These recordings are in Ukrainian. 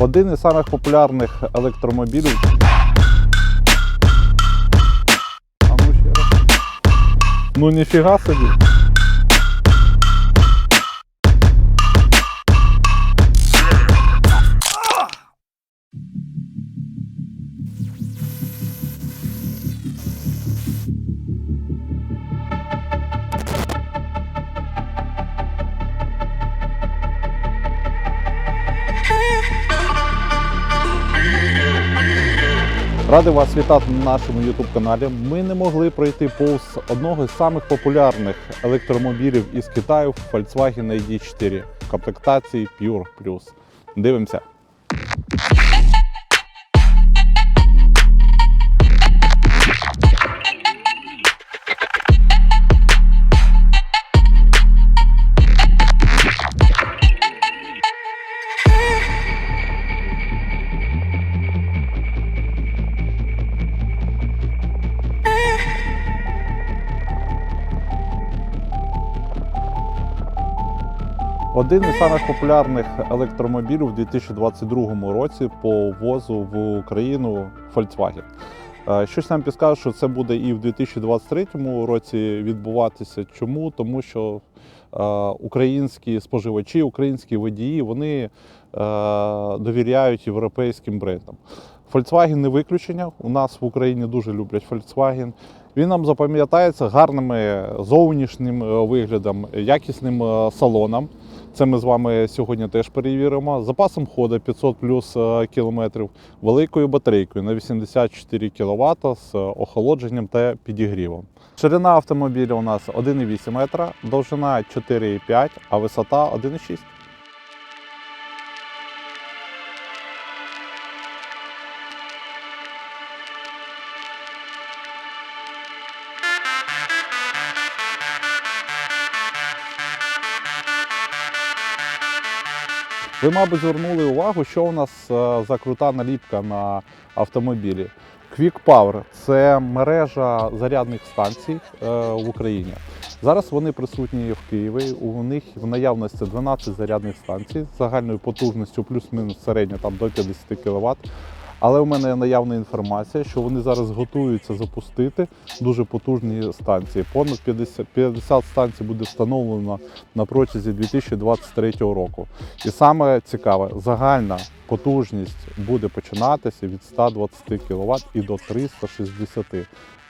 Один із самих популярних електромобілів. А ну ще раз. Ну ніфіга собі. Радий вас вітати на нашому YouTube каналі. Ми не могли пройти повз одного з самих популярних електромобілів із Китаю Volkswagen ID4 в комплектації Pure Plus. Дивимося. Один із самих популярних електромобілів у 2022 році по ввозу в Україну Volkswagen. Е, Щось нам підкаже, що це буде і в 2023 році відбуватися. Чому? Тому що е, українські споживачі, українські водії вони е, довіряють європейським брендам. Volkswagen не виключення. У нас в Україні дуже люблять Volkswagen. Він нам запам'ятається гарними зовнішнім виглядом, якісним салоном. Це ми з вами сьогодні теж перевіримо. Запасом ходу 500 плюс е, кілометрів, великою батарейкою на 84 кВт з охолодженням та підігрівом. Ширина автомобіля у нас 1,8 метра, довжина 4,5, а висота 1,6. Ви, мабуть, звернули увагу, що у нас е, за крута наліпка на автомобілі. Quick Power – це мережа зарядних станцій е, в Україні. Зараз вони присутні в Києві. У них в наявності 12 зарядних станцій з загальною потужністю плюс-мінус середньо там до 50 кВт. Але у мене наявна інформація, що вони зараз готуються запустити дуже потужні станції. Понад 50, 50 станцій буде встановлено на протязі 2023 року. І саме цікаве, загальна потужність буде починатися від 120 кВт і до 360.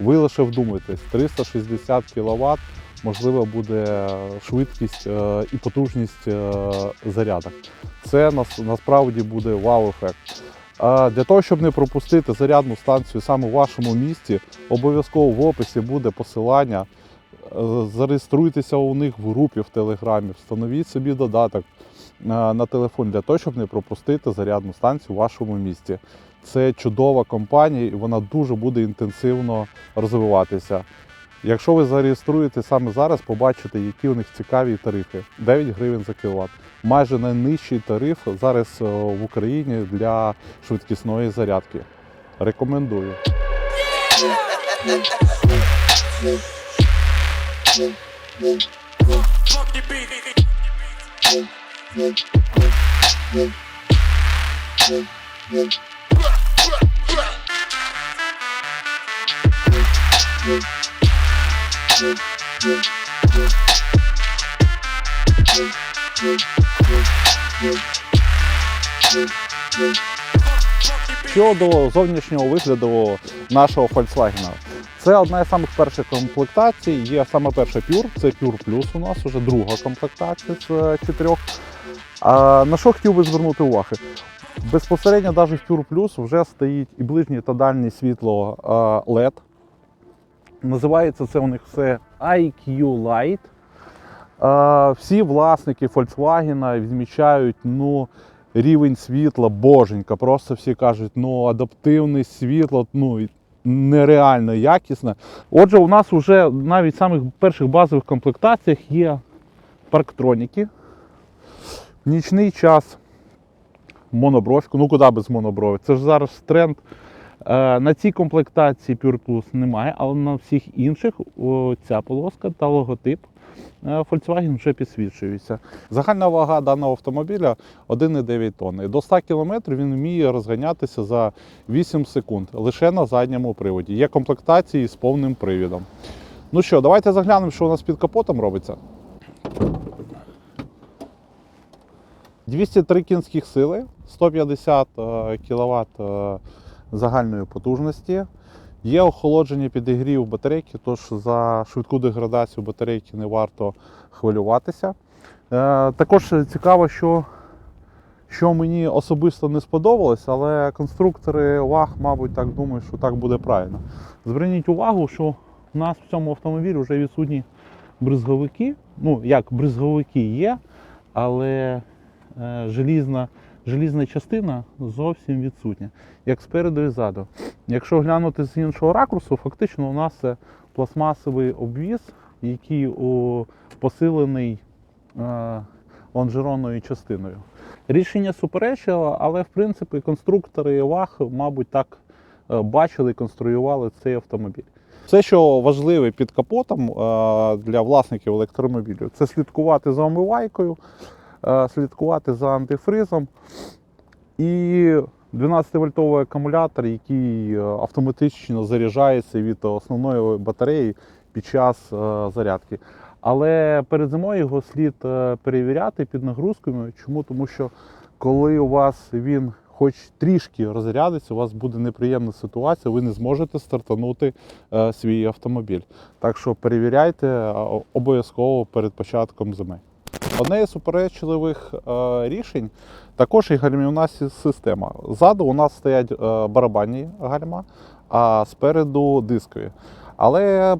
Ви лише вдумайтесь, 360 кВт можливо буде швидкість е, і потужність е, зарядок. Це нас, насправді буде вау-ефект. Для того, щоб не пропустити зарядну станцію саме в вашому місті, обов'язково в описі буде посилання. Е, Зареєструйтеся у них в групі в Телеграмі, встановіть собі додаток е, на телефон для того, щоб не пропустити зарядну станцію в вашому місті. Це чудова компанія і вона дуже буде інтенсивно розвиватися. Якщо ви зареєструєте саме зараз, побачите, які у них цікаві тарифи 9 гривень за кіловат. Майже найнижчий тариф зараз е, в Україні для швидкісної зарядки. Рекомендую. Щодо зовнішнього вигляду нашого Volkswagen. Це одна із самих перших комплектацій. Є саме перша Pure, це Pure Plus у нас, вже друга комплектація з чотирьох. А на що хотів би звернути увагу? Безпосередньо навіть в Pure Plus вже стоїть і ближнє та дальнє світло LED. Називається це у них все IQ Light. Е, Всі власники Volkswagen відмічають ну, рівень світла боженька. Просто всі кажуть, ну адаптивне світло, ну нереально якісне. Отже, у нас вже навіть в самих перших базових комплектаціях є парктроніки. Нічний час монобровську, ну куди без моноброві? Це ж зараз тренд На цій комплектації Pure Plus немає, але на всіх інших ця полоска та логотип е, Volkswagen вже підсвічується. Загальна вага даного автомобіля 1,9 тонни. До 100 км він вміє розганятися за 8 секунд лише на задньому приводі. Є комплектації з повним привідом. Ну що, давайте заглянемо, що у нас під капотом робиться. 203 кінських сили, 150 кВт загальної потужності. Є охолодження підігрів батарейки, тож за швидку деградацію батарейки не варто хвилюватися. Е, Також цікаво, що, що мені особисто не сподобалось, але конструктори ВАГ, мабуть, так думають, що так буде правильно. Зверніть увагу, що у нас в цьому автомобілі вже відсутні бризговики. Ну, як бризговики є, але е, желізна, желізна частина зовсім відсутня, як спереду і ззаду. Якщо глянути з іншого ракурсу, фактично у нас це пластмасовий обвіз, який посилений е, лонжеронною частиною. Рішення суперечило, але в принципі конструктори ВАГ, мабуть, так е, бачили і конструювали цей автомобіль. Все, що важливе під капотом е, для власників електромобілів, це слідкувати за омивайкою, слідкувати за антифризом і 12-вольтовий акумулятор, який е, автоматично заряджається від основної батареї під час е, зарядки. Але перед зимою його слід е, перевіряти під нагрузкою. Чому? Тому що коли у вас він хоч трішки розрядиться, у вас буде неприємна ситуація, ви не зможете стартанути е, свій автомобіль. Так що перевіряйте е, обов'язково перед початком зими. Одне із суперечливих е, рішень також і гальмівна система. Ззаду у нас стоять е, барабанні гальма, а спереду дискові. Але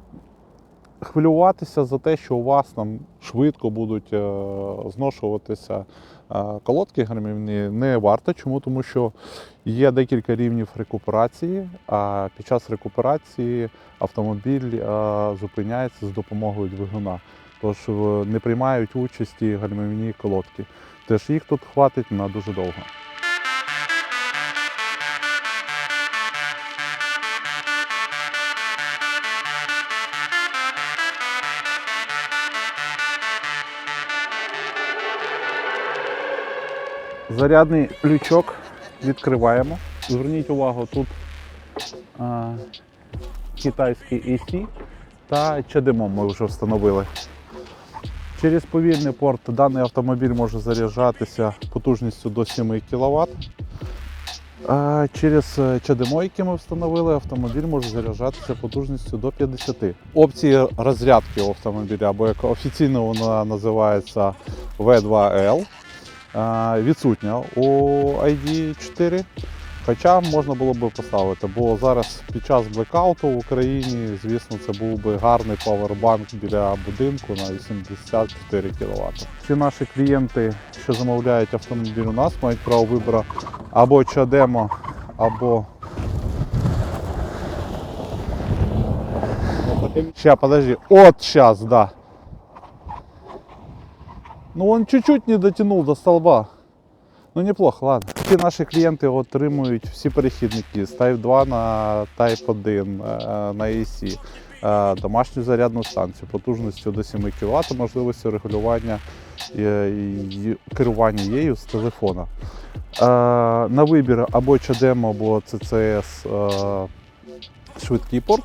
хвилюватися за те, що у вас там швидко будуть е, зношуватися колодки гальмівні, не варто. Чому? Тому що є декілька рівнів рекуперації, а під час рекуперації автомобіль зупиняється з допомогою двигуна. Тож е, не приймають участі гальмівні колодки. Теж їх тут хватить на дуже довго. Зарядний лючок відкриваємо. Зверніть увагу, тут а, китайський AC та CHAdeMO ми вже встановили. Через повільний порт даний автомобіль може заряджатися потужністю до 7 кВт. Через е, CHAdeMO, який ми встановили, автомобіль може заряджатися потужністю до 50. Опції розрядки автомобіля, або як офіційно вона називається V2L, е, відсутня у ID4. Хоча можна було би поставити, бо зараз під час блекауту в Україні, звісно, це був би гарний павербанк біля будинку на 84 кВт. Всі наші клієнти, що замовляють автомобіль у нас, мають право вибору або чадемо, або. Ща, подожди. От сейчас, да. Ну он чуть-чуть не дотянул до столба. Ну неплохо, ладно. Всі наші клієнти отримують всі перехідники з Type 2 на Type 1, е, на AC, е, домашню зарядну станцію потужністю до 7 кВт, можливістю регулювання е, і керування її з телефона. На вибір або CHAdeMO, або CCS швидкий порт.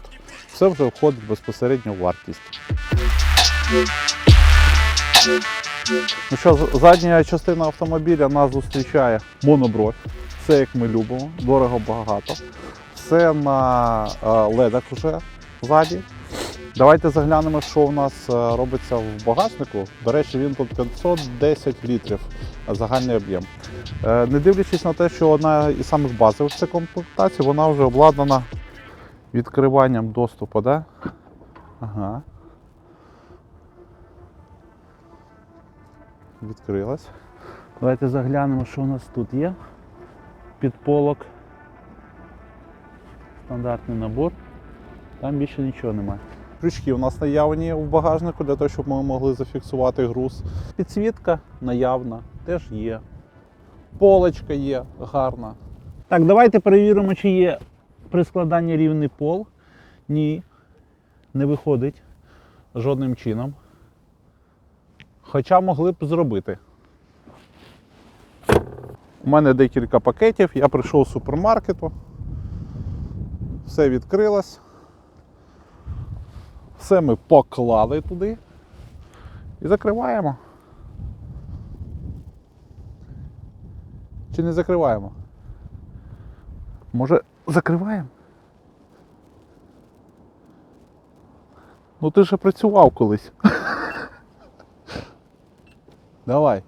Все вже входить безпосередньо в вартість. Ну що, задня частина автомобіля нас зустрічає монобровь. Все як ми любимо, дорого багато. Все на е, ледах вже ззаді. Давайте заглянемо, що у нас е, робиться в багажнику. До речі, він тут 510 літрів е, загальний об'єм. Не дивлячись на те, що одна із самих базових це комплектацій, вона вже обладнана відкриванням доступу. Да? Ага. Відкрилась. Давайте заглянемо, що у нас тут є. Підполок. Стандартний набор. Там більше нічого немає. Крючки у нас наявні в багажнику для того, щоб ми могли зафіксувати груз. Підсвітка наявна, теж є. Полочка є гарна. Так, давайте перевіримо, чи є при складанні рівний пол? Ні. Не виходить жодним чином. Хоча могли б зробити. У мене декілька пакетів, я прийшов з супермаркету. Все відкрилось. Все ми поклали туди і закриваємо. Чи не закриваємо? Може, закриваємо? Ну ти ж працював колись. Давай.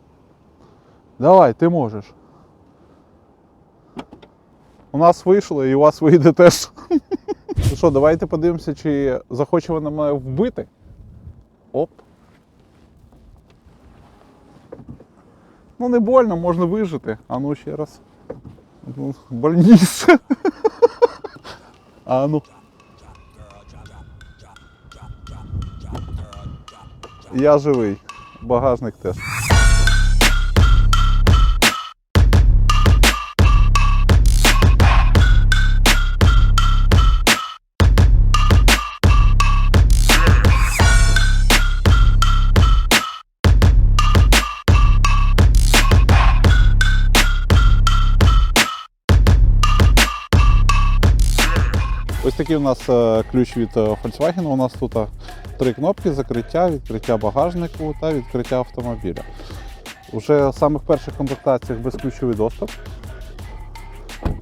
Давай, ти можеш. У нас вийшло і у вас вийде теж. Ну що, давайте подивимося, чи захоче вона мене вбити. Оп. Ну не больно, можна вижити. А ну ще раз. Ну, больніше. А ну. Я живий. Багажник теж. Такий у нас е, ключ від е, Volkswagen. У нас тут е, три кнопки: закриття, відкриття багажнику та відкриття автомобіля. Уже в самих перших комплектаціях безключовий доступ.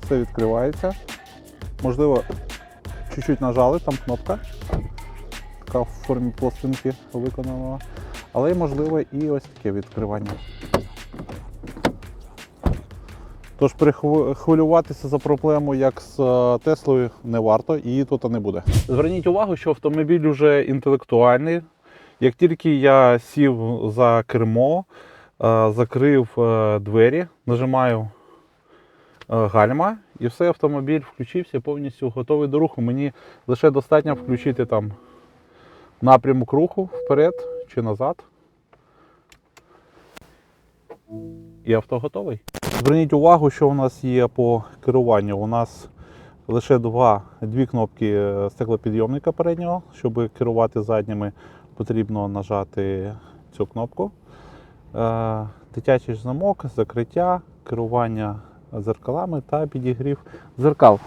Все відкривається. Можливо, чуть-чуть нажали, там кнопка. Така в формі пластинки виконана. Але можливо і ось таке відкривання. Тож перехвилюватися за проблему, як з е, Теслою, не варто, її тут не буде. Зверніть увагу, що автомобіль вже інтелектуальний. Як тільки я сів за кермо, е, закрив е, двері, нажимаю гальма, і все, автомобіль включився, повністю готовий до руху. Мені лише достатньо включити там напрямок руху вперед чи назад. І авто готовий. Зверніть увагу, що у нас є по керуванню. У нас лише два, дві кнопки е, стеклопідйомника переднього. Щоб керувати задніми, потрібно нажати цю кнопку. Е, Дитячий замок, закриття, керування зеркалами та підігрів зеркал.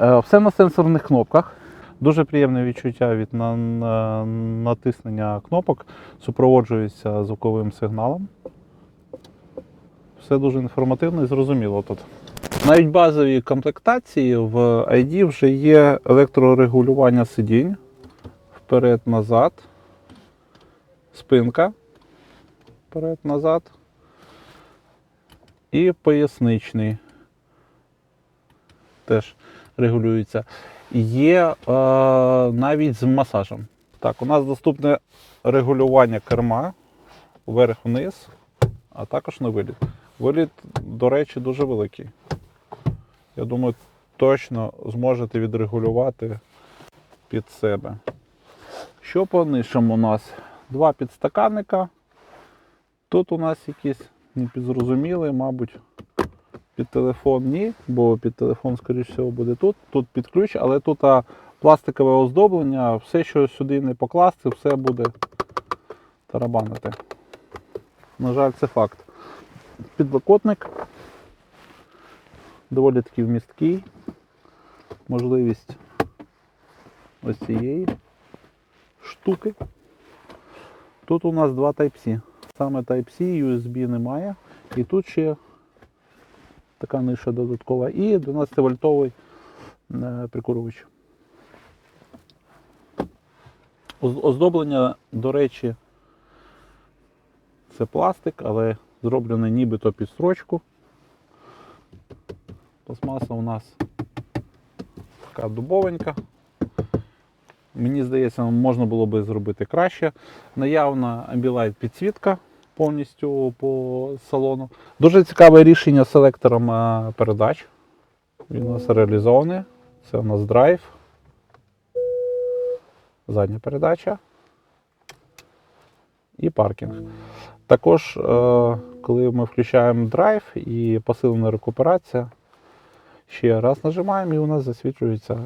Е, Все на сенсорних кнопках. Дуже приємне відчуття від на- на- натиснення кнопок, супроводжується звуковим сигналом. Все дуже інформативно і зрозуміло тут. Навіть базові комплектації в ID вже є електрорегулювання сидінь вперед-назад, спинка вперед-назад і поясничний теж регулюється. Є е, навіть з масажем. Так, у нас доступне регулювання керма вверх-вниз, а також на виліт. Виліт, до речі, дуже великий. Я думаю, точно зможете відрегулювати під себе. Що по нишам у нас? Два підстаканника. Тут у нас якісь непідзрозумілі, мабуть, під телефон ні, бо під телефон, скоріш всього, буде тут. Тут під ключ, але тут а, пластикове оздоблення, все, що сюди не покласти, все буде тарабанити. На жаль, це факт. Підлокотник доволі таки вмісткий. Можливість ось цієї штуки. Тут у нас два Type-C. Саме Type-C, USB немає. І тут ще така ниша додаткова. І 12-вольтовий е, прикурювач. Оз- Оздоблення, до речі, це пластик, але зроблений нібито під строчку. Пластмаса у нас така дубовенька. Мені здається, можна було би зробити краще. Наявна Ambilight підсвітка повністю по салону. Дуже цікаве рішення з селектором е, передач. Він у нас реалізований. Це у нас драйв. Задня передача. І паркінг. Також, е, коли ми включаємо драйв і посилена рекуперація, Ще раз нажимаємо і у нас засвічується е,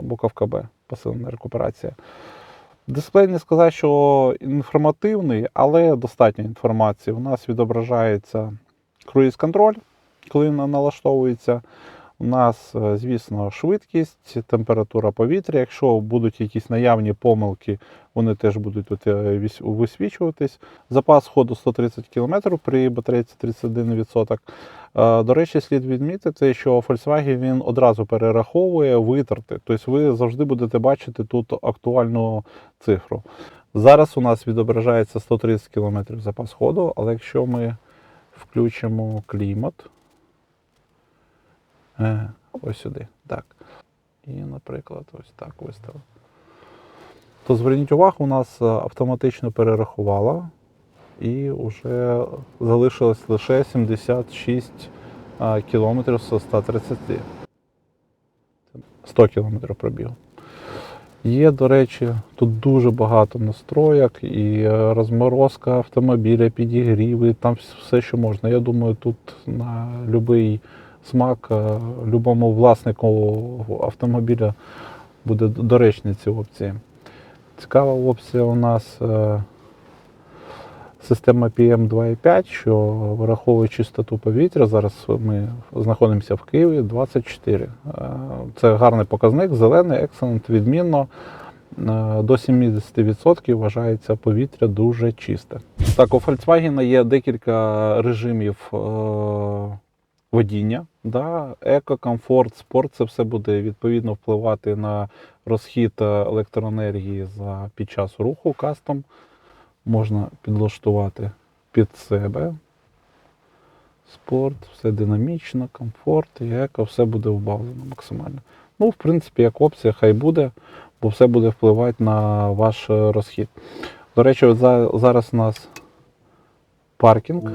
буковка Б, посилена рекуперація. Дисплей не сказати, що інформативний, але достатньо інформації. У нас відображається круїз-контроль, коли він налаштовується. У нас, е, звісно, швидкість, температура повітря. Якщо будуть якісь наявні помилки, вони теж будуть тут е, висвічуватись. Запас ходу 130 км при батарейці 31%. Е, До речі, слід відмітити, що Volkswagen він одразу перераховує витрати. Тобто ви завжди будете бачити тут актуальну цифру. Зараз у нас відображається 130 км запас ходу, але якщо ми включимо клімат, ось сюди, так. І, наприклад, ось так виставив. То зверніть увагу, у нас е, автоматично перерахувала і вже залишилось лише 76 кілометрів з 130. 100 кілометрів пробігу. Є, до речі, тут дуже багато настроєк і е, розморозка автомобіля, підігріви, там все, що можна. Я думаю, тут на будь-який смак е, любому власнику автомобіля буде доречні ці опції. Цікава опція у нас е, система PM 2.5, що враховує чистоту повітря. Зараз ми знаходимося в Києві 24. Е, Це гарний показник, зелений, excellent, відмінно. До 70% вважається повітря дуже чисте. Так, у Volkswagen є декілька режимів водіння. Да? Еко, комфорт, спорт це все буде відповідно впливати на розхід е, електроенергії за, під час руху кастом. Можна підлаштувати під себе. Спорт, все динамічно, комфорт і еко, все буде вбавлено максимально. Ну, в принципі, як опція, хай буде, бо все буде впливати на ваш е, розхід. До речі, зараз у нас паркінг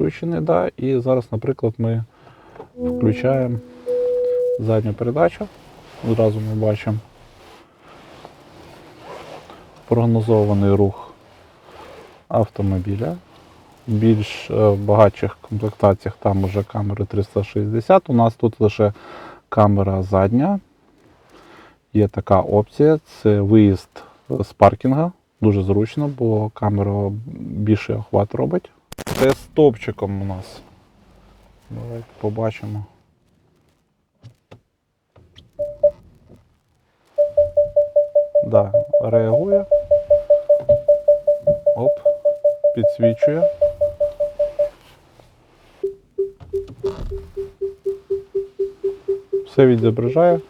включений, да, і зараз, наприклад, ми включаємо задню передачу. Одразу ми бачимо прогнозований рух автомобіля. В більш е, багатших комплектаціях там вже камери 360. У нас тут лише камера задня. Є така опція, це виїзд з паркінга. Дуже зручно, бо камера більший охват робить. Це з топчиком у нас. Давайте побачимо. Да, реагує. Оп, підсвічує. Все відображає.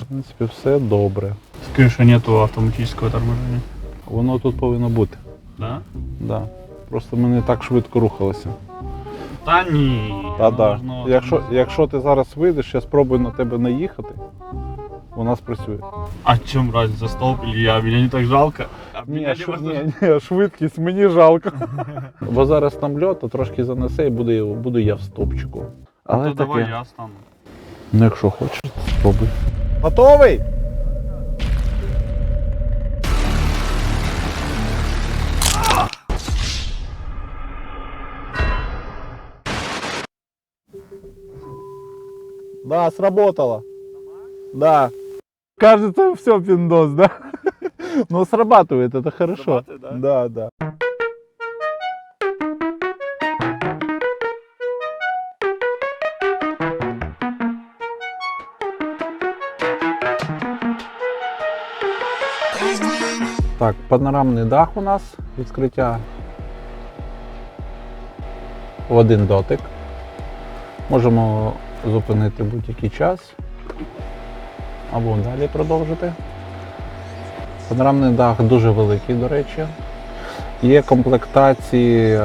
В принципі, все добре. Скажи, что нету автоматического торможения. Воно тут повинно бути. Да? Да. Просто ми не так швидко рухалися. Та ні. Та ну, да. можна Якщо, якщо ти зараз вийдеш, я спробую на тебе наїхати, вона спрацює. А в чем разница, стоп или я? Меня не так жалко. А Ні, шв... ні, ні, швидкість мені жалко. Бо зараз там льот, то трошки занесе і буду, буду я в стопчику. Але Ну, давай таке. я стану. Ну, якщо хочеш, спробуй. Готовий? Да, сработало. Да. Кажется, все пиндос, да? Но срабатывает, это хорошо. Срабатывает, да? Да, да. Так, панорамний дах у нас, відкриття в один дотик. Можемо зупинити будь-який час або далі продовжити. Панорамний дах дуже великий, до речі. Є комплектації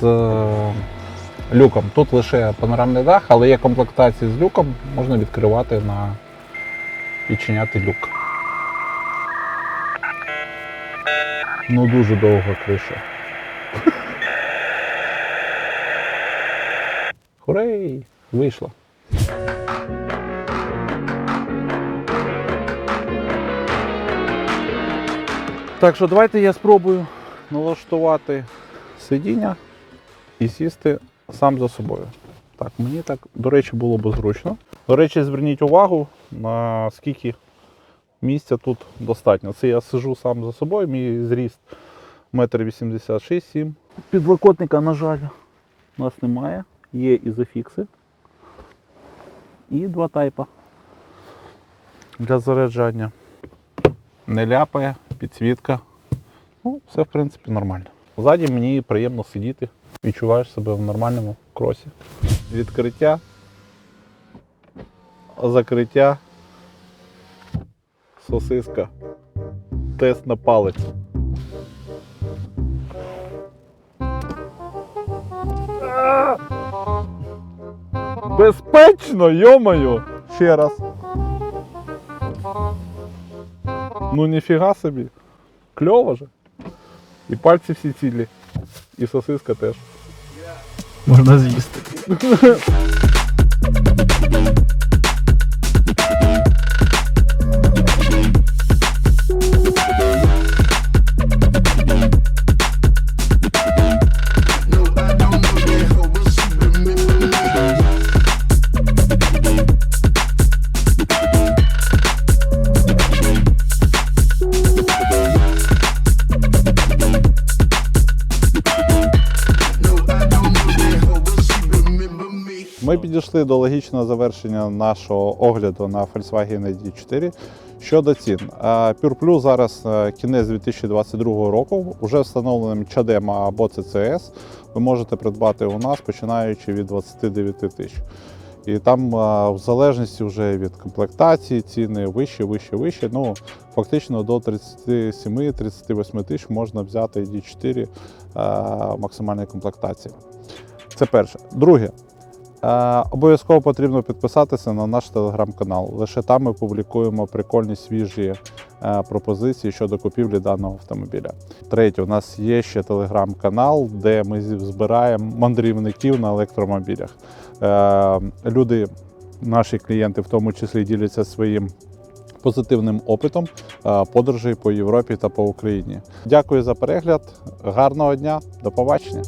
з люком. Тут лише панорамний дах, але є комплектації з люком, можна відкривати на відчиняти люк. Ну дуже довга криша. Хурей! Вийшло. Так що давайте я спробую налаштувати сидіння і сісти сам за собою. Так. Мені так, до речі, було б зручно. До речі, зверніть увагу, на скільки місця тут достатньо. Це я сижу сам за собою, мій зріст 1,86 м. Підлокотника, на жаль, у нас немає. Є ізофікси. І два тайпа для заряджання. Не ляпає, підсвітка. Ну, все в принципі нормально. Ззаді мені приємно сидіти, відчуваєш себе в нормальному кросі. Відкриття, закриття, сосиска, тест на палець. Безпечно, йомаю! Ще раз. Ну ніфіга собі. Кльово же. І пальці всі цілі. І сосиска теж. Можна з'їсти. підійшли до логічного завершення нашого огляду на Volkswagen ID4. Щодо цін, Е, Pure Plus зараз е, кінець 2022 року, уже встановленим чадем або CCS ви можете придбати у нас починаючи від 29 тисяч. І там е, в залежності вже від комплектації ціни вище, вище, вище. Ну фактично до 37-38 тисяч можна взяти ID4 е, максимальної комплектації. Це перше. Друге, Обов'язково потрібно підписатися на наш телеграм-канал. Лише там ми публікуємо прикольні свіжі е, пропозиції щодо купівлі даного автомобіля. Третє, у нас є ще телеграм-канал, де ми збираємо мандрівників на електромобілях. Е, Люди, наші клієнти, в тому числі діляться своїм. Позитивним опитом е, подорожей по Європі та по Україні. Дякую за перегляд. Гарного дня, до побачення.